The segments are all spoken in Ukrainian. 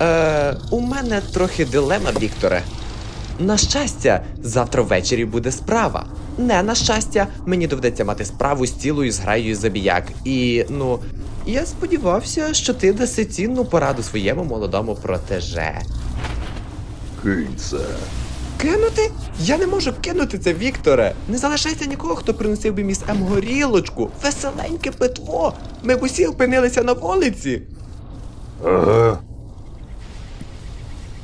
Е, у мене трохи дилема, Вікторе. На щастя, завтра ввечері буде справа. Не на щастя, мені доведеться мати справу з цілою зграєю забіяк. І, ну, я сподівався, що ти даси цінну пораду своєму молодому протеже. Кинь це. Кинути? Я не можу кинути це, Вікторе. Не залишається нікого, хто приносив би міс М горілочку, веселеньке питво. Ми б усі опинилися на вулиці. Ага.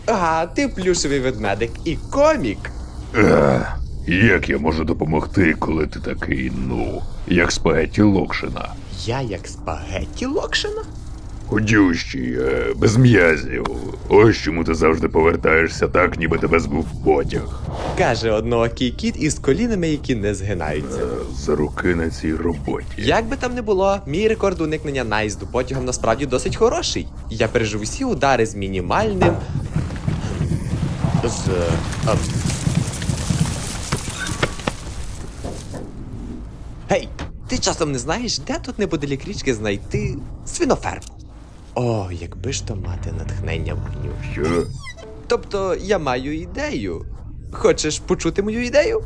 А, ти плюшевий ведмедик і комік. Ага. Як я можу допомогти, коли ти такий, ну, як спагетті Локшина? Я як спагетті Локшина? Худющий, е, без м'язів. Ось чому ти завжди повертаєшся так, ніби тебе збив потяг. Каже одноокий кіт із колінами, які не згинаються. Е, За руки на цій роботі. Як би там не було, мій рекорд уникнення наїзду потягом насправді досить хороший. Я пережив усі удари з мінімальним. З. ем, Гей, ти часом не знаєш, де тут неподалік річки знайти свиноферму? О, якби ж то мати натхнення вогню. Що? Тобто я маю ідею. Хочеш почути мою ідею?